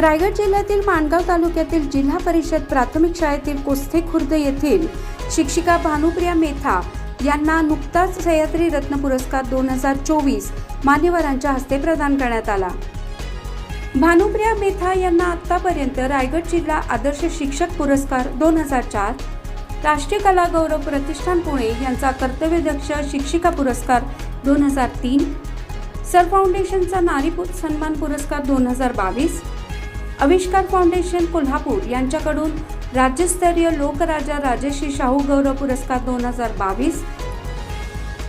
रायगड जिल्ह्यातील माणगाव तालुक्यातील जिल्हा परिषद प्राथमिक शाळेतील कोस्थे खुर्द येथील शिक्षिका भानुप्रिया मेथा यांना नुकताच सह्याद्री रत्न पुरस्कार दोन हजार चोवीस मान्यवरांच्या हस्ते प्रदान करण्यात आला. भानुप्रिया मेथा यांना आतापर्यंत रायगड जिल्हा आदर्श शिक्षक पुरस्कार दोन हजार चार राष्ट्रीय कला गौरव प्रतिष्ठान पुणे यांचा कर्तव्यदक्ष शिक्षिका पुरस्कार दोन हजार तीन सर फाउंडेशनचा नारी सन्मान पुरस्कार दोन हजार बावीस आविष्कार फाउंडेशन कोल्हापूर यांच्याकडून राज्यस्तरीय लोकराजा राजश्री शाहू गौरव पुरस्कार दोन हजार बावीस.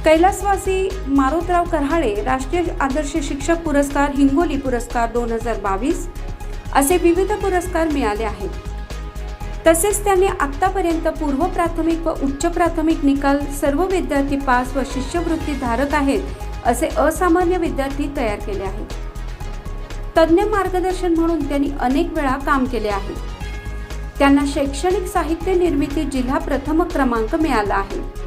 कैलासवासी मारोतराव कऱ्हाळे राष्ट्रीय आदर्श शिक्षक पुरस्कार हिंगोली पुरस्कार दोन हजार बावीस. असे विविध पुरस्कार मिळाले आहेत. तसेच त्यांनी आत्तापर्यंत पूर्व प्राथमिक व उच्च प्राथमिक निकाल सर्व विद्यार्थी पास व शिष्यवृत्ती धारक आहेत असे असामान्य विद्यार्थी तयार केले आहेत. तज्ज्ञ मार्गदर्शन म्हणून त्यांनी अनेक वेळा काम केले आहे. त्यांना शैक्षणिक साहित्य निर्मिती जिल्हा प्रथम क्रमांक मिळाला आहे.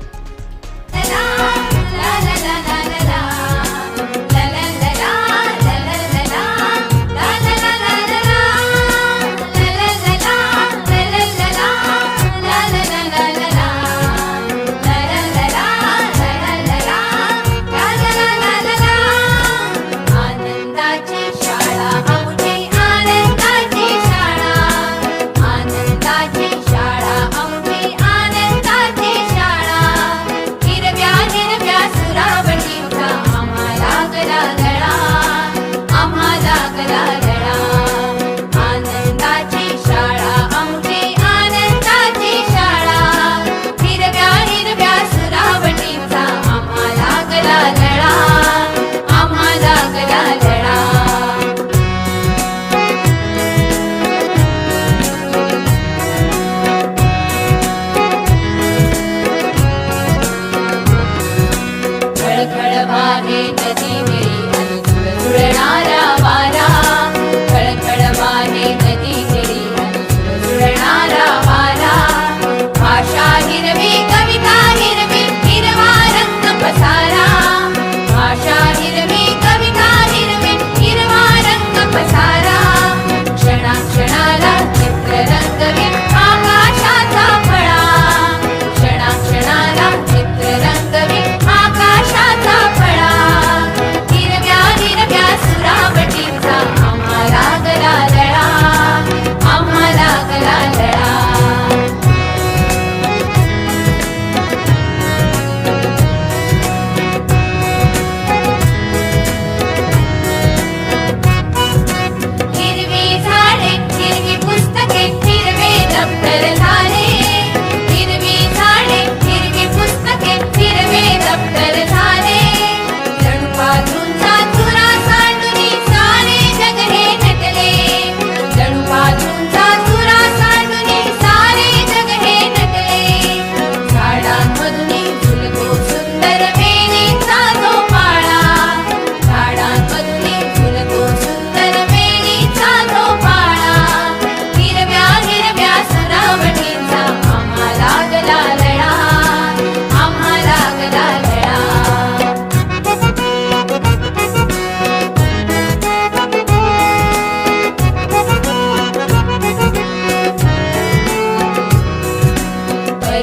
Give me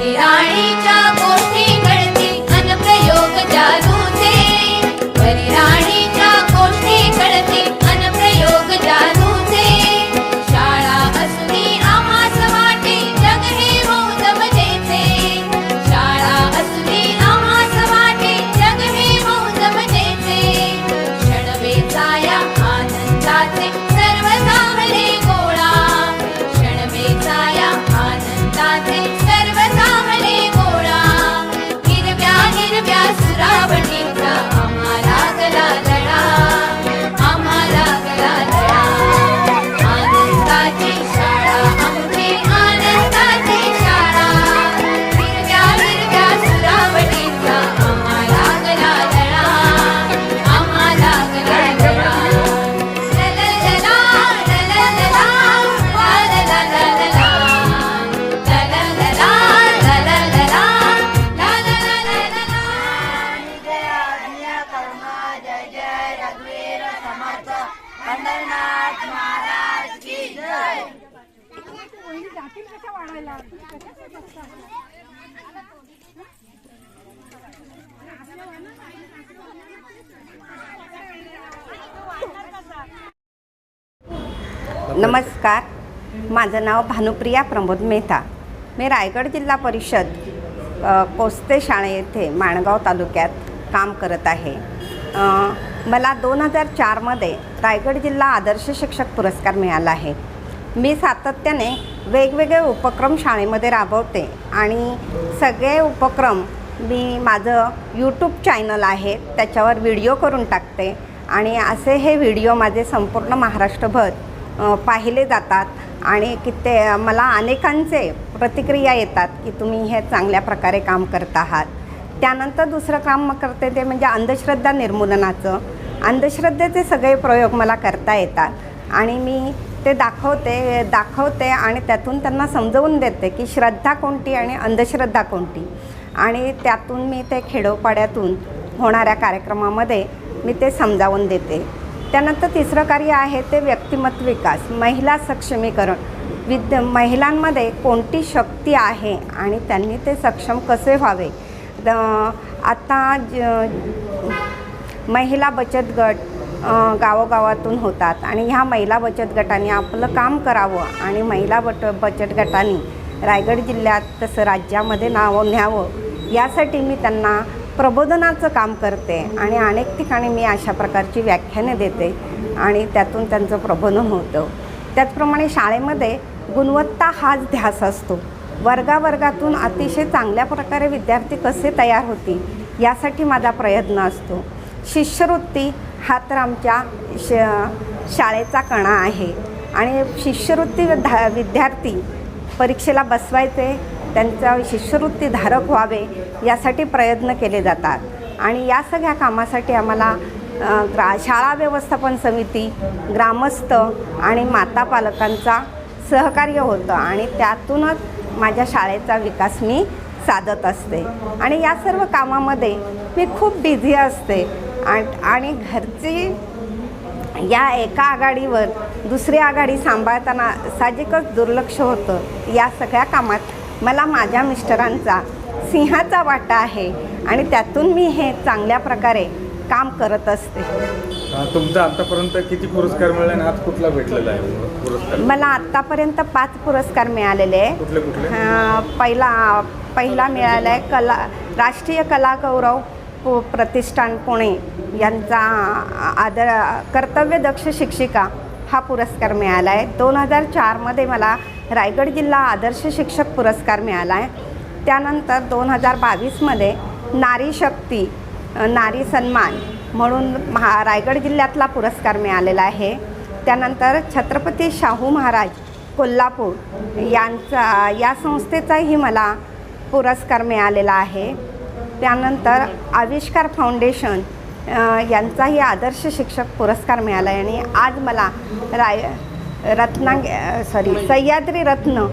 I जातील कशा वाढायला? नमस्कार. माझं नाव भानुप्रिया प्रमोद मेहता. मी रायगड जिल्हा परिषद कोस्ते शाळे येथे माणगाव तालुक्यात काम करत आहे. मला दोन हजार चारमध्ये रायगड जिल्हा आदर्श शिक्षक पुरस्कार मिळाला आहे. मी सातत्याने वेगवेगळे उपक्रम शाळेमध्ये राबवते. आणि सगळे उपक्रम मी माझं यूट्यूब चॅनल आहे त्याच्यावर व्हिडिओ करून टाकते. आणि असे हे व्हिडिओ माझे संपूर्ण महाराष्ट्रभर पाहिले जातात. आणि की ते मला अनेकांचे प्रतिक्रिया येतात की तुम्ही हे चांगल्या प्रकारे काम करत आहात. त्यानंतर दुसरं काम मग करते ते म्हणजे अंधश्रद्धा निर्मूलनाचं. अंधश्रद्धेचे सगळे प्रयोग मला करता येतात. आणि मी ते दाखवते दाखवते आणि त्यातून त्यांना समजवून देते की श्रद्धा कोणती आणि अंधश्रद्धा कोणती. आणि त्यातून मी ते खेडोपाड्यातून होणाऱ्या कार्यक्रमामध्ये मी ते समजावून देते. त्यानंतर तिसरं कार्य आहे ते व्यक्तिमत्व विकास महिला सक्षमीकरण. विद्य महिलांमध्ये कोणती शक्ती आहे आणि त्यांनी ते सक्षम कसे व्हावे? द- आता ज महिला बचत गट गावोगावातून होतात. आणि ह्या महिला बचत गटाने आपलं काम करावं आणि महिला बट बचत गटाने रायगड जिल्ह्यात तसं राज्यामध्ये नावं न्यावं यासाठी मी त्यांना प्रबोधनाचं काम करते आणि अनेक ठिकाणी मी अशा प्रकारची व्याख्याने देते आणि त्यातून त्यांचं प्रबोधन होतं. त्याचप्रमाणे शाळेमध्ये गुणवत्ता हाच ध्यास असतो. वर्गावर्गातून अतिशय चांगल्या प्रकारे विद्यार्थी कसे तयार होतील यासाठी माझा प्रयत्न असतो. शिष्यवृत्ती हा तर आमच्या श शाळेचा कणा आहे. आणि शिष्यवृत्ती धा विद्यार्थी परीक्षेला बसवायचे त्यांचा शिष्यवृत्ती धारक व्हावे यासाठी प्रयत्न केले जातात. आणि या सगळ्या कामासाठी आम्हाला ग्रा शाळा व्यवस्थापन समिती ग्रामस्थ आणि माता पालकांचा सहकार्य होतं आणि त्यातूनच माझ्या शाळेचा विकास मी साधत असते. आणि या सर्व कामामध्ये मी खूप बिझी असते. आणि घरची या एका आघाडीवर दुसरी आघाडी सांभाळताना साहजिकच दुर्लक्ष होतं या सगळ्या कामात. मला माझ्या मिस्टरांचा सिंहाचा वाटा आहे आणि त्यातून मी हे चांगल्या प्रकारे काम करत असते. तुमचा आतापर्यंत किती पुरस्कार मिळाले आणि आज कुठला भेटलेला आहे? पुरस्कार? मला आत्तापर्यंत पाच पुरस्कार मिळालेले आहे पहिला पहिला मिळाला आहे कला राष्ट्रीय कला गौरव पो प्रतिष्ठान पुणे यांचा आदर कर्तव्यदक्ष शिक्षिका हा पुरस्कार मिळाला आहे. दोन हजार चारमध्ये मला रायगड जिल्हा आदर्श शिक्षक पुरस्कार मिळाला आहे. त्यानंतर दोन हजार बावीसमध्ये नारी शक्ती नारी सन्मान म्हणून महा रायगड जिल्ह्यातला पुरस्कार मिळालेला आहे. त्यानंतर छत्रपती शाहू महाराज कोल्हापूर यांचा या संस्थेचाही मला पुरस्कार मिळालेला आहे. त्यानंतर आविष्कार फाउंडेशन यांचाही आदर्श शिक्षक पुरस्कार मिळाला आहे आणि आज मला राय रत्नांग सॉरी सह्याद्री रत्न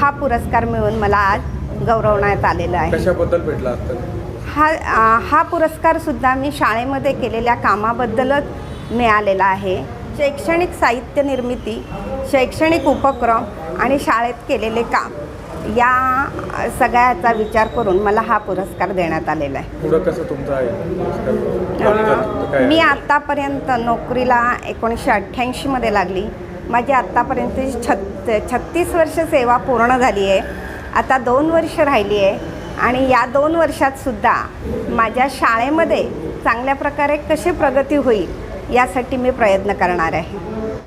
हा पुरस्कार मिळून मला आज गौरवण्यात आलेला आहे. कशाबद्दल भेटला हा हा पुरस्कारसुद्धा मी शाळेमध्ये केलेल्या कामाबद्दलच मिळालेला आहे. शैक्षणिक साहित्य निर्मिती शैक्षणिक उपक्रम आणि शाळेत केलेले काम. या सगळ्याचा विचार करून मला हा पुरस्कार देण्यात आलेला आहे. पुढं कसं तुमचा आहे? पुरस्कार तुमचं काय मी? आत्तापर्यंत नोकरीला एकोणीसशे अठ्ठ्याऐंशीमध्ये लागली. माझी आत्तापर्यंत छत् छत्तीस वर्ष सेवा पूर्ण झाली आहे. आता दोन वर्ष राहिली आहे. आणि या दोन वर्षातसुद्धा माझ्या शाळेमध्ये चांगल्या प्रकारे कशी प्रगती होईल यासाठी मी प्रयत्न करणार आहे.